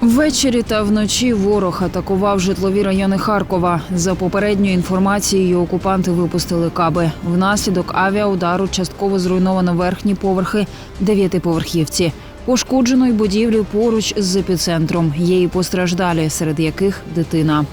Ввечері та вночі ворог атакував житлові райони Харкова. За попередньою інформацією, окупанти випустили каби. Внаслідок авіаудару частково зруйновано верхні поверхи дев'ятиповерхівці. Пошкоджено й будівлі поруч з епіцентром. Є і постраждалі, серед яких дитина.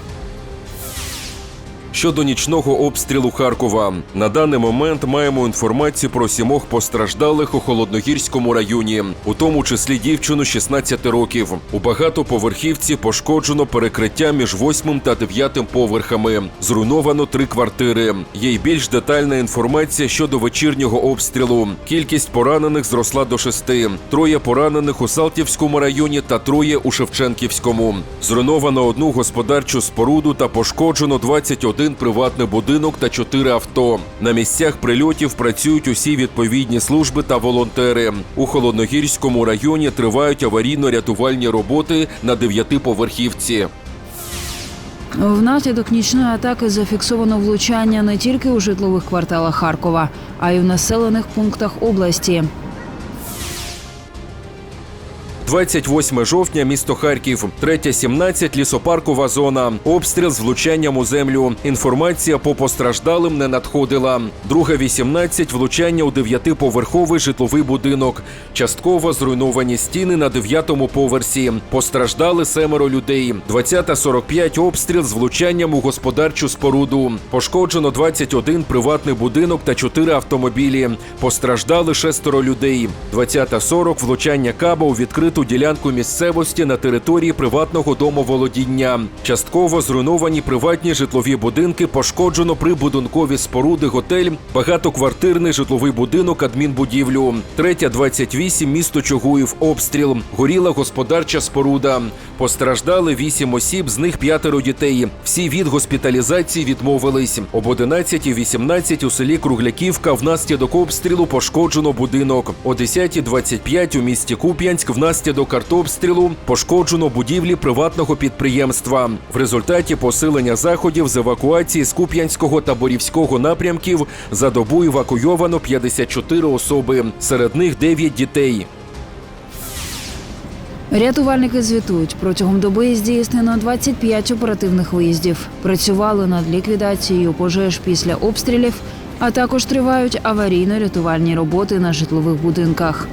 Щодо нічного обстрілу Харкова, на даний момент маємо інформацію про сімох постраждалих у холодногірському районі, у тому числі дівчину 16 років. У багатоповерхівці пошкоджено перекриття між восьмим та дев'ятим поверхами. Зруйновано три квартири. Є й більш детальна інформація щодо вечірнього обстрілу. Кількість поранених зросла до шести. Троє поранених у Салтівському районі та троє у Шевченківському. Зруйновано одну господарчу споруду та пошкоджено 21 приватний будинок та 4 авто. На місцях прильотів працюють усі відповідні служби та волонтери. У холодногірському районі тривають аварійно-рятувальні роботи на дев'ятиповерхівці. Внаслідок нічної атаки зафіксовано влучання не тільки у житлових кварталах Харкова, а й у населених пунктах області. 28 жовтня, місто Харків, 3.17, лісопаркова зона. Обстріл з влучанням у землю. Інформація по постраждалим не надходила. Друга 18, влучання у дев'ятиповерховий житловий будинок. Частково зруйновані стіни на дев'ятому поверсі. Постраждали семеро людей. 20.45, обстріл з влучанням у господарчу споруду. Пошкоджено 21 приватний будинок та 4 автомобілі. Постраждали шестеро людей. 20.40, влучання каба у відкриту ділянку місцевості на території приватного домоволодіння. Частково зруйновані приватні житлові будинки, пошкоджено прибудинкові споруди, готель, багатоквартирний житловий будинок, адмінбудівлю. Третя 28, місто Чугуїв, обстріл. Горіла господарча споруда. Постраждали 8 осіб, з них п'ятеро дітей. Всі від госпіталізації відмовились. Об 11.18 у селі Кругляківка внаслідок обстрілу пошкоджено будинок. О 10.25 у місті Куп'янськ внаслідок артобстрілу пошкоджено будівлі приватного підприємства. В результаті посилення заходів з евакуації з Куп'янського та Борівського напрямків за добу евакуйовано 54 особи, серед них 9 дітей. Рятувальники звітують, протягом доби здійснено 25 оперативних виїздів. Працювали над ліквідацією пожеж після обстрілів, а також тривають аварійно-рятувальні роботи на житлових будинках.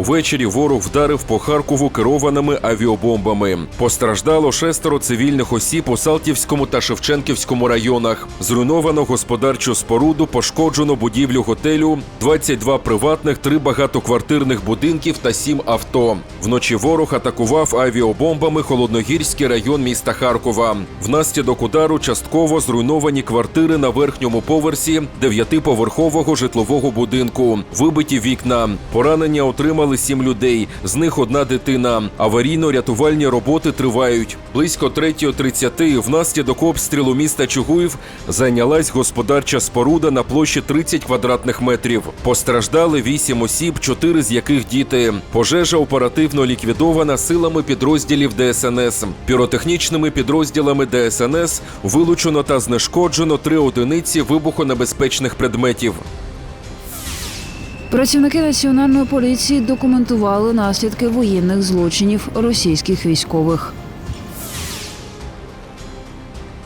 Увечері ворог вдарив по Харкову керованими авіабомбами. Постраждало шестеро цивільних осіб у Салтівському та Шевченківському районах. Зруйновано господарчу споруду, пошкоджено будівлю готелю, 22 приватних, 3 багатоквартирних будинків та 7 авто. Вночі ворог атакував авіабомбами холодногірський район міста Харкова. Внаслідок удару частково зруйновані квартири на верхньому поверсі дев'ятиповерхового житлового будинку. Вибиті вікна. Поранення отримали сім людей, з них одна дитина. Аварійно-рятувальні роботи тривають. Близько 3.30 внаслідок обстрілу міста Чугуїв зайнялась господарча споруда на площі 30 квадратних метрів. Постраждали 8 осіб, 4 з яких діти. Пожежа оперативно ліквідована силами підрозділів ДСНС. Піротехнічними підрозділами ДСНС вилучено та знешкоджено три одиниці вибухонебезпечних предметів. Працівники національної поліції документували наслідки воєнних злочинів російських військових.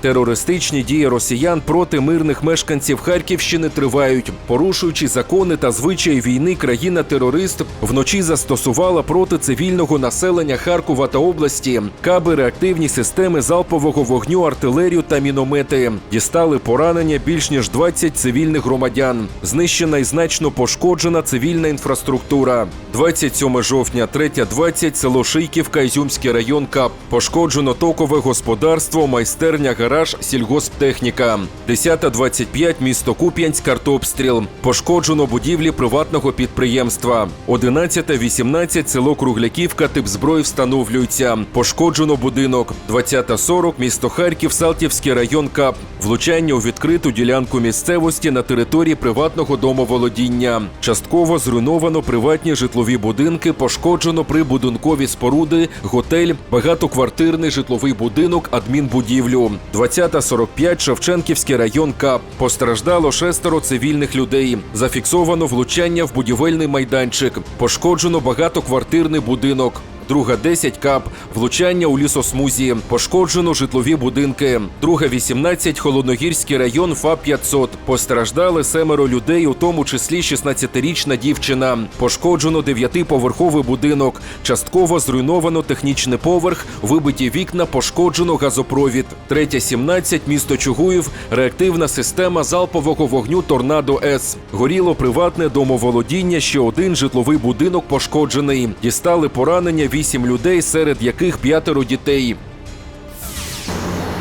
Терористичні дії росіян проти мирних мешканців Харківщини тривають. Порушуючи закони та звичаї війни, країна-терорист вночі застосувала проти цивільного населення Харкова та області каби, реактивні системи залпового вогню, артилерію та міномети. Дістали поранення більш ніж 20 цивільних громадян. Знищена і значно пошкоджена цивільна інфраструктура. 27 жовтня, 3.20, село Шийківка, Ізюмський район КАП. Пошкоджено токове господарство, майстерня, гараж, сільгосптехніка. 10.25, місто Куп'янськ, артобстріл. Пошкоджено будівлі приватного підприємства. 11.18, село Кругляківка, тип зброї встановлюється. Пошкоджено будинок. 20.40, місто Харків, Салтівський район КАП. Влучання у відкриту ділянку місцевості на території приватного домоволодіння. Частково зруйновано приватні житлові будинки, пошкоджено прибудинкові споруди, готель, багатоквартирний житловий будинок, адмінбудівлю. 20-45 Шевченківський район КАП. Постраждало шестеро цивільних людей. Зафіксовано влучання в будівельний майданчик. Пошкоджено багатоквартирний будинок. Друга 10 кап, влучання у лісосмузі, пошкоджено житлові будинки. Друга 18 Холодногірський район ФАП 500. Постраждали семеро людей, у тому числі 16-річна дівчина. Пошкоджено дев'ятиповерховий будинок. Частково зруйновано технічний поверх, вибиті вікна, пошкоджено газопровід. Третя 17 місто Чугуїв. Реактивна система залпового вогню Торнадо С. Горіло приватне домоволодіння. Ще один житловий будинок пошкоджений. Дістали поранення вісім людей, серед яких п'ятеро дітей.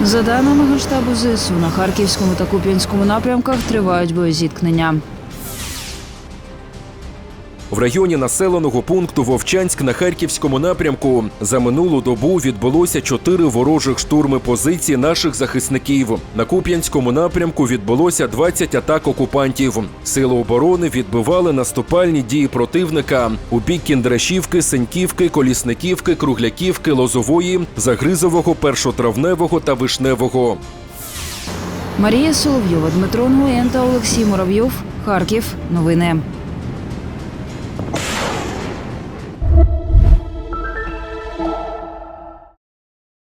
За даними Генштабу ЗСУ, на Харківському та Куп'янському напрямках тривають боєзіткнення. В районі населеного пункту Вовчанськ на Харківському напрямку за минулу добу відбулося чотири ворожих штурми позицій наших захисників. На Куп'янському напрямку відбулося 20 атак окупантів. Сили оборони відбивали наступальні дії противника у бік Кіндрашівки, Сеньківки, Колісниківки, Кругляківки, Лозової, Загризового, Першотравневого та Вишневого. Марія Соловйова, Дмитро Нгуєн та Олексій Муравйов. Харків. Новини.